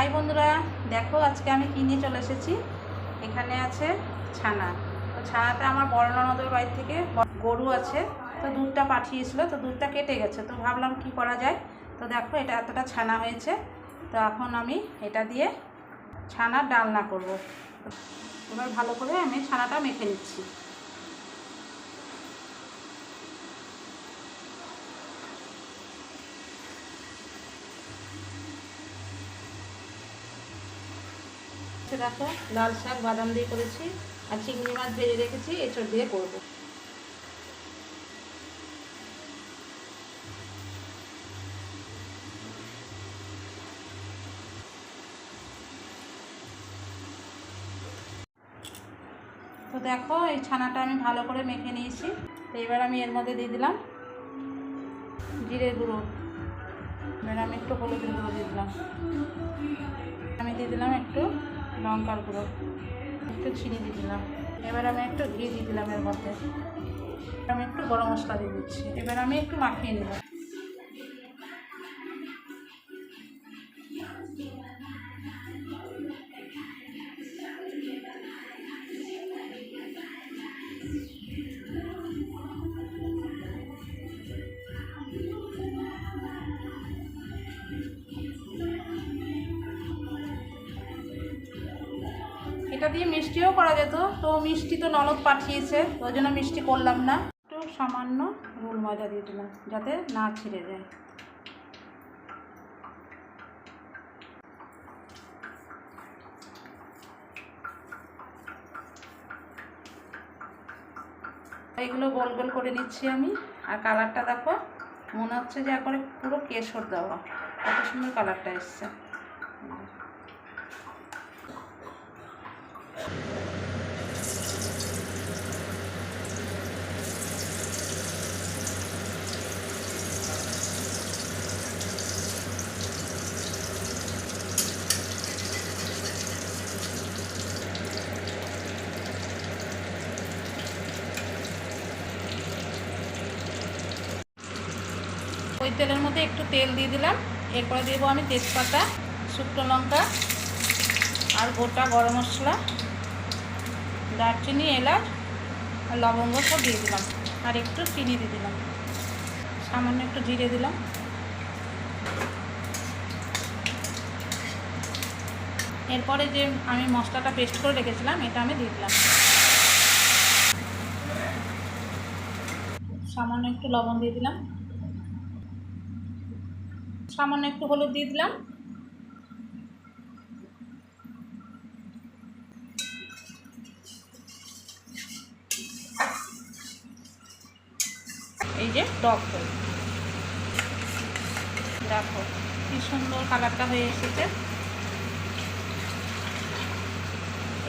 High বন্ধুরা, দেখো আজকে আমি কি নিয়ে চলে এসেছি? এখানে আছে ছানা। তো ছানাটা আমার বড় ননদের বাড়ি থেকে গরু আছে। তো দুধটা পাঠিয়েছিল, তো দুধটা কেটে গেছে। তো ভাবলাম কি করা যায়? তো দেখো, এটা এতটা ছানা হয়েছে। তো এখন আমি এটা দিয়ে ছানার ডালনা করব। এবার ভালো করে আমি ছানাটা মেখে নিচ্ছি। তো দেখো, লাল শাক, বাদাম দিয়ে করেছি, আর চিংড়ি মাছ ভেজে রেখেছি, এঁচড় দিয়ে করব। তো দেখো, এই ছানাটা আমি ভালো করে মেখে নিয়েছি। তো এবার আমি এর মধ্যে দিয়ে দিলাম জিরে গুঁড়ো। এবার আমি একটু হলুদের গুঁড়ো দিয়ে দিলাম। আমি দিয়ে দিলাম একটু লঙ্কার গুঁড়ো। একটু চিনি দিয়ে দিলাম। এবার আমি একটু ঘি দিয়ে দিলাম এর মধ্যে। আমি একটু গরম মশলা দিয়ে দিচ্ছি। এবার আমি একটু মাখিয়ে নেব এটা দিয়ে মিষ্টিও করা যেত। তো মিষ্টি তো ননদ পাঠিয়েছে ওই জন্য মিষ্টি করলাম না। একটু সামান্য রুল ময়দা দিয়ে দিলাম, যাতে না ছিঁড়ে যায়। এগুলো গোল গোল করে নিচ্ছি আমি। আর কালারটা দেখো, মনে হচ্ছে যে একবারে পুরো কেশর দেওয়া। কত সুন্দর কালারটা এসছে। তেলের মধ্যে একটু তেল দিয়ে দিলাম। এরপরে দেবো আমি তেজপাতা, শুকনো লঙ্কা আর গোটা গরম মশলা, দারচিনি, এলাচ আর লবঙ্গ সব দিয়ে দিলাম। আর একটু চিনি দিয়ে দিলাম। সামান্য একটু জিরে দিলাম। এরপরে যে আমি মশলাটা পেস্ট করে রেখেছিলাম, এটা আমি দিয়ে দিলাম। সামান্য একটু লবণ দিয়ে দিলাম। সামান্য একটু হলুদ দিয়ে দিলাম। এই যে টক দই। দেখো, কি সুন্দর কালারটা হয়ে এসেছে।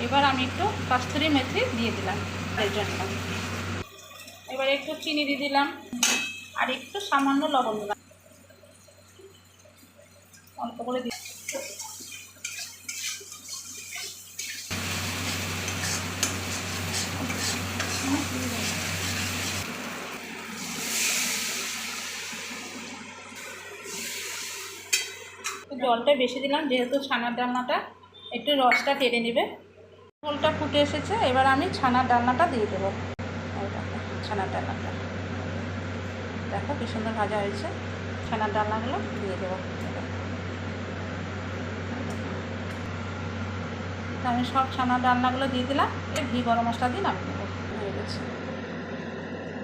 এবার আমি একটু কাস্তুরি মেথি দিয়ে দিলাম জন্য। এবার একটু চিনি দিয়ে দিলাম। আর একটু সামান্য লবণ দিলাম। অল্প করে দিই জলটা বেশি দিলাম, যেহেতু ছানার ডালনাটা, একটু রসটা টেনে নেবে। ঝোলটা ফুটে এসেছে, এবার আমি ছানার ডালনাটা দিয়ে দেবো। ছানার ডালনাটা। দেখো কি সুন্দর ভাজা হয়েছে। ছানার ডালনাগুলো দিয়ে দেবো। তো আমি সব ছানার ডালনাগুলো দিয়ে দিলাম এই ঘি গরম মশলা নামিয়ে দেবো হয়ে গেছে।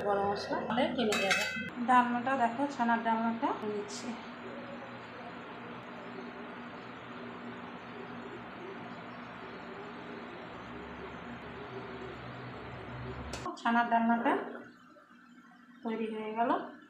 গরম মশলা তাহলে টেনে যাবে। ডালনাটা দেখো ছানার ডালনাটা। নিচ্ছি। ছানার ডালনাটা তৈরি হয়ে গেল।